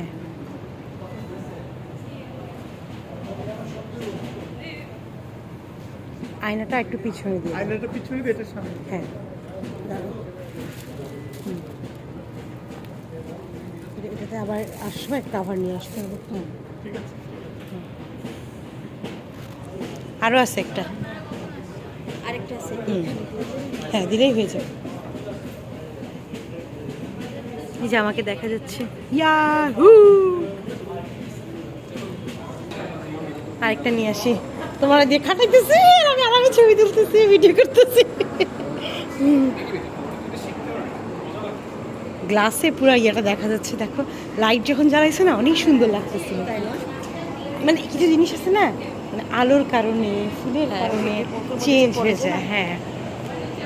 হ্যাঁ। আয়নাটা একটু পিছনে দিয়ে। দাও। আয়নাটা পিছনে দিয়ে এটার সামনে। হ্যাঁ। এটাতে আবার আসবে কাভার নিয়ে আসতে হবে। ঠিক আছে। আরও আছে একটা। আরেকটা আছে। হ্যাঁ দিলেই হয়ে যাবে। এই যে আমাকে দেখা যাচ্ছে। ইয়াহু আরেকটা নিয়ে আসি। তোমার দিয়ে খাটাইতেছি আমি আরামে ছবি তুলতেছি ভিডিও করতেছি। গ্লাসে পুরো ইয়েটা দেখা যাচ্ছে দেখো। লাইট যখন জ্বালাইছে না অনেক সুন্দর লাগতেছিল না মানে কিছু জিনিস আছে না মানে আলোর কারণে ফুলের হ্যাঁ, কারণে চেঞ্জ হয়ে যায় হ্যাঁ।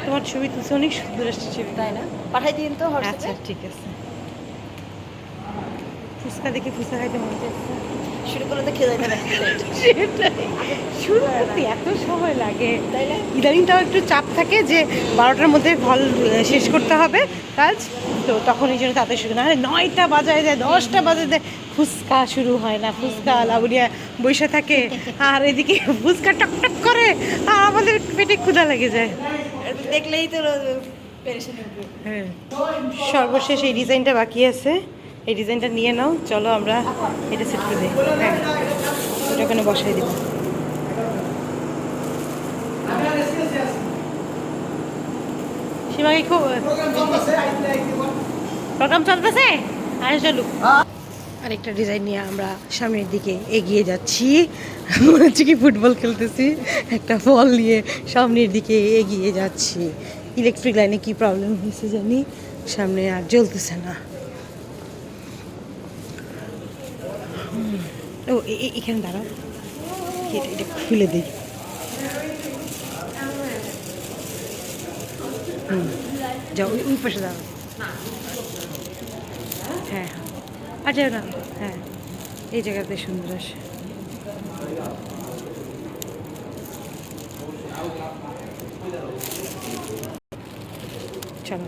তোমার ছবি তুলছে অনেক সুন্দর আসছে ছবি তাই না? পাঠাই দিন তো আচ্ছা ঠিক আছে। ফুচকা দেখে ফুচকা খাইতে মনে চাইছে। শুরু করলে তো খেয়ে হবে সেটাই শুরু করতে এত সময় লাগে। তাই না? ইদানিং তাও একটু চাপ থাকে যে বারোটার মধ্যে ফল শেষ করতে হবে। কাজ তো তখন এই জন্য তাতে শুরু না হলে নয়টা বাজায় যায় দশটা বাজে যায়। ফুচকা শুরু হয় না। ফুচকা লাউরিয়া বসে থাকে। আর এদিকে ফুচকা টকটক করে আর আমাদের পেটে ক্ষুধা লেগে যায়। দেখলেই তো হ্যাঁ। সর্বশেষ এই ডিজাইনটা বাকি আছে। এই ডিজাইনটা নিয়ে নাও, চলো আমরা এটা সেট করে দিই হ্যাঁ ওখানে বসাই দিব। সীমাকে খুব আরেকটা ডিজাইন নিয়ে আমরা সামনের দিকে এগিয়ে যাচ্ছি। মনে হচ্ছে কি ফুটবল খেলতেছি। একটা বল নিয়ে সামনের দিকে এগিয়ে যাচ্ছি। ইলেকট্রিক লাইনে কি প্রবলেম হয়েছে জানি? সামনে আর জ্বলতেছে না হুম। ও এখানে দাঁড়াও। এটা এটা খুলে দিই হুম, যাও, ওই- ওই পাশে দাঁড়াও। হ্যাঁ হ্যাঁ। আচ্ছা না হ্যাঁ এই জায়গাতে সুন্দর আসে চলো।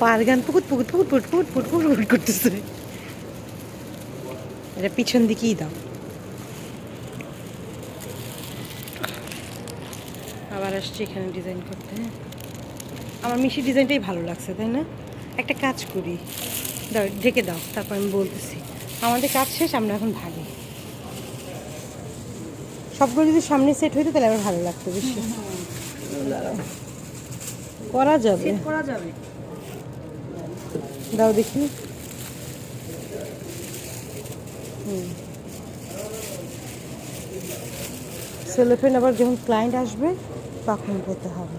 পার গান পুকুত পুকুত পুকুত পুকুত পুকুত পুকুত পুকুত করতেছে। এটা পিছন দিকেই দাও। আবার আসছি এখানে ডিজাইন করতে। আমার মিশি ডিজাইনটাই ভালো লাগছে তাই না? একটা কাজ করি। দাও ঢেকে দাও তারপর আমি বলতেছি। আমাদের কাজ শেষ আমরা এখন ভাগি। সবগুলো যদি সামনে সেট হইতো তাহলে আমার ভালো লাগতো বেশি করা যাবে। করা যাবে। দাও দেখি। হুম। সেলোফেন আবার যখন ক্লায়েন্ট আসবে তখন পেতে হবে।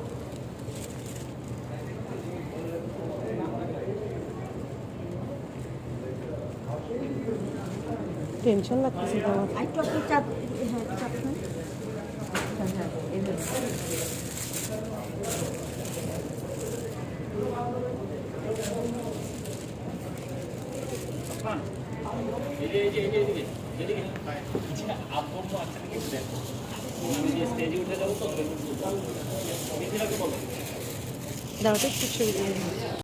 টেনশন লাগতেছে তোমার হ্যাঁ একটু চাপ নেন। হ্যাঁ হ্যাঁ এইভাবে। দাও তো একটু ছবি।